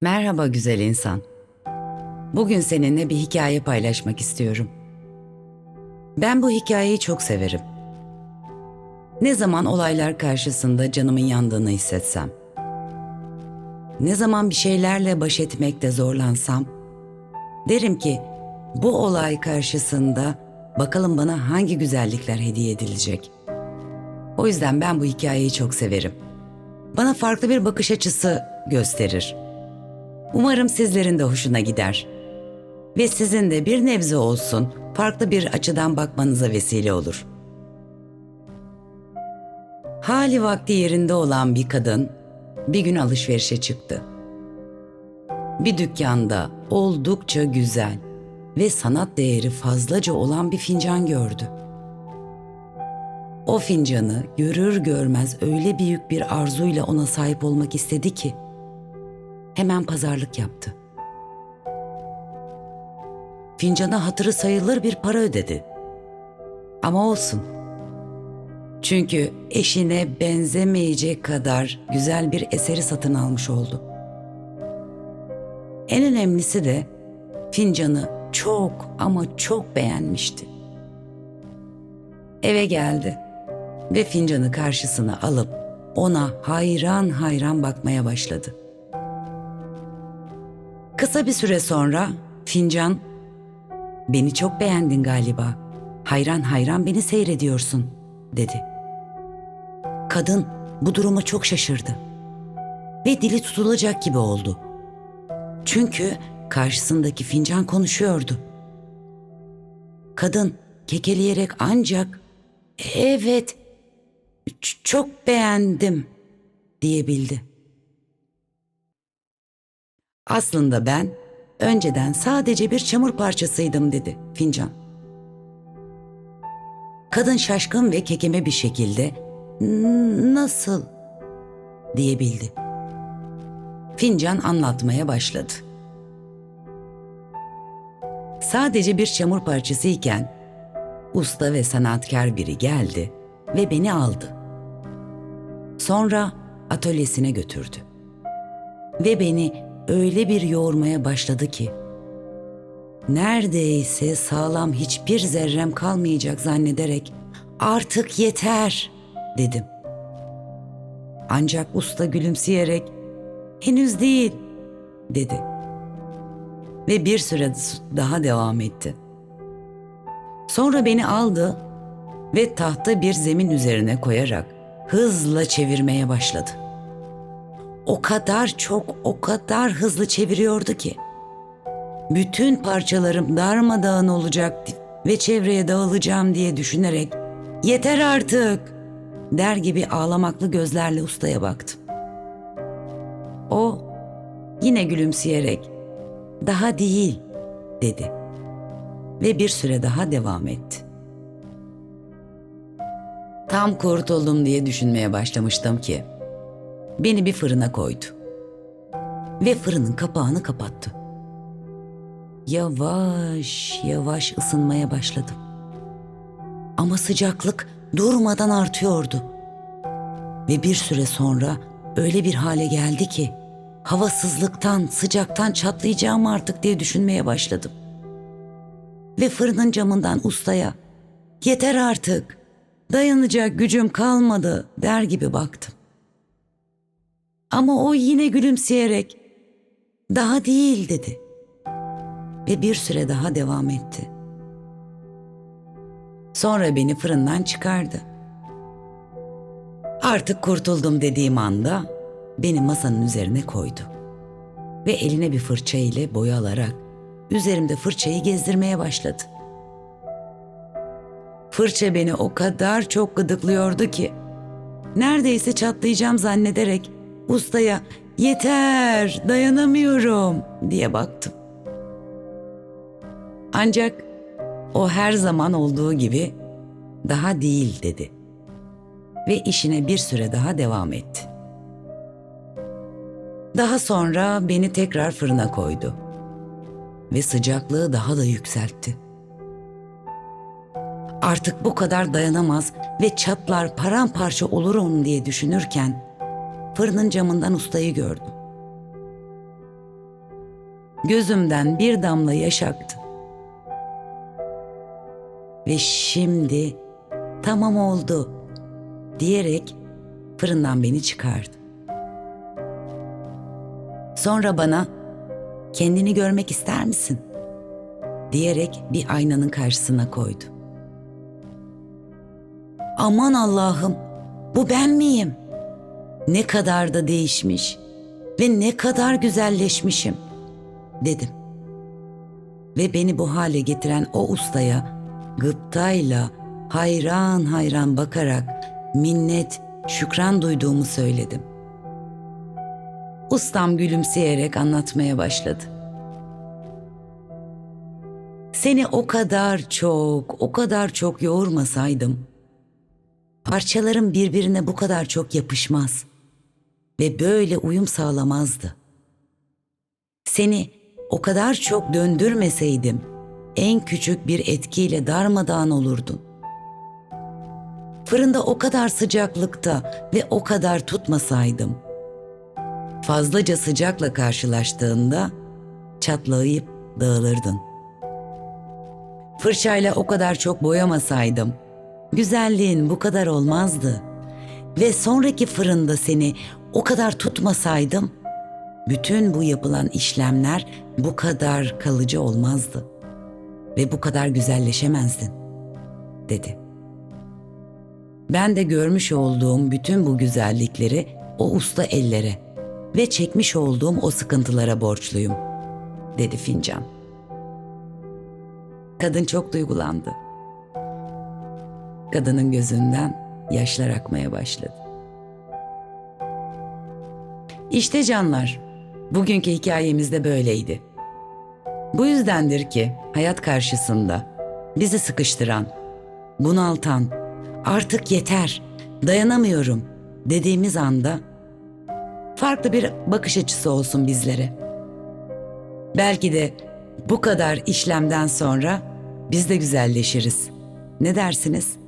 Merhaba güzel insan. Bugün seninle bir hikaye paylaşmak istiyorum. Ben bu hikayeyi çok severim. Ne zaman olaylar karşısında canımın yandığını hissetsem, ne zaman bir şeylerle baş etmekte zorlansam, derim ki bu olay karşısında bakalım bana hangi güzellikler hediye edilecek. O yüzden ben bu hikayeyi çok severim. Bana farklı bir bakış açısı gösterir. Umarım sizlerin de hoşuna gider. Ve sizin de bir nebze olsun farklı bir açıdan bakmanıza vesile olur. Hali vakti yerinde olan bir kadın bir gün alışverişe çıktı. Bir dükkanda oldukça güzel ve sanat değeri fazlaca olan bir fincan gördü. O fincanı görür görmez öyle büyük bir arzuyla ona sahip olmak istedi ki hemen pazarlık yaptı. Fincana hatırı sayılır bir para ödedi. Ama olsun. Çünkü eşine benzemeyecek kadar güzel bir eseri satın almış oldu. En önemlisi de fincanı çok ama çok beğenmişti. Eve geldi ve fincanı karşısına alıp ona hayran hayran bakmaya başladı. Kısa bir süre sonra fincan, "Beni çok beğendin galiba. Hayran hayran beni seyrediyorsun." dedi. Kadın bu duruma çok şaşırdı ve dili tutulacak gibi oldu. Çünkü karşısındaki fincan konuşuyordu. Kadın kekeleyerek ancak "Evet, çok beğendim." diyebildi. Aslında ben önceden sadece bir çamur parçasıydım dedi fincan. Kadın şaşkın ve kekeme bir şekilde "N- nasıl diyebildi. Fincan anlatmaya başladı. Sadece bir çamur parçası iken usta ve sanatkar biri geldi ve beni aldı. Sonra atölyesine götürdü. Ve beni öyle bir yoğurmaya başladı ki neredeyse sağlam hiçbir zerrem kalmayacak zannederek artık yeter dedim. Ancak usta gülümseyerek henüz değil dedi. Ve bir süre daha devam etti. Sonra beni aldı ve tahta bir zemin üzerine koyarak hızla çevirmeye başladı. O kadar çok, o kadar hızlı çeviriyordu ki bütün parçalarım darmadağın olacak ve çevreye dağılacağım diye düşünerek yeter artık der gibi ağlamaklı gözlerle ustaya baktım. O yine gülümseyerek daha değil dedi ve bir süre daha devam etti. Tam kurtuldum diye düşünmeye başlamıştım ki beni bir fırına koydu ve fırının kapağını kapattı. Yavaş yavaş ısınmaya başladım. Ama sıcaklık durmadan artıyordu. Ve bir süre sonra öyle bir hale geldi ki havasızlıktan, sıcaktan çatlayacağım artık diye düşünmeye başladım. Ve fırının camından ustaya "Yeter artık. Dayanacak gücüm kalmadı." der gibi baktım. Ama o yine gülümseyerek "Daha değil." dedi. Ve bir süre daha devam etti. Sonra beni fırından çıkardı. Artık kurtuldum dediğim anda beni masanın üzerine koydu. Ve eline bir fırça ile boya alarak üzerimde fırçayı gezdirmeye başladı. Fırça beni o kadar çok gıdıklıyordu ki neredeyse çatlayacağım zannederek ustaya yeter dayanamıyorum diye baktım. Ancak o her zaman olduğu gibi daha değil dedi ve işine bir süre daha devam etti. Daha sonra beni tekrar fırına koydu ve sıcaklığı daha da yükseltti. Artık bu kadar dayanamaz ve çatlar paramparça olurum diye düşünürken fırının camından ustayı gördüm. gözümden bir damla yaş aktı. Ve şimdi tamam oldu diyerek fırından beni çıkardı. Sonra bana kendini görmek ister misin? diyerek bir aynanın karşısına koydu. Aman Allah'ım, bu ben miyim? Ne kadar da değişmiş ve ne kadar güzelleşmişim dedim. Ve beni bu hale getiren o ustaya gıptayla hayran hayran bakarak minnet, şükran duyduğumu söyledim. Ustam gülümseyerek anlatmaya başladı. Seni o kadar çok, o kadar çok yoğurmasaydım, parçalarım birbirine bu kadar çok yapışmaz ve böyle uyum sağlamazdı. Seni o kadar çok döndürmeseydim, en küçük bir etkiyle darmadağın olurdun. Fırında o kadar sıcaklıkta ve o kadar tutmasaydım, fazlaca sıcakla karşılaştığında çatlayıp dağılırdın. Fırçayla o kadar çok boyamasaydım, güzelliğin bu kadar olmazdı. Ve sonraki fırında seni o kadar tutmasaydım, bütün bu yapılan işlemler bu kadar kalıcı olmazdı. Ve bu kadar güzelleşemezdin, dedi. Ben de görmüş olduğum bütün bu güzellikleri o usta ellere ve çekmiş olduğum o sıkıntılara borçluyum, dedi fincan. Kadın çok duygulandı. Kadının gözünden yaşlar akmaya başladı. İşte canlar, bugünkü hikayemiz de böyleydi. Bu yüzdendir ki hayat karşısında bizi sıkıştıran, bunaltan, artık yeter, dayanamıyorum dediğimiz anda farklı bir bakış açısı olsun bizlere. Belki de bu kadar işlemden sonra biz de güzelleşiriz. Ne dersiniz?''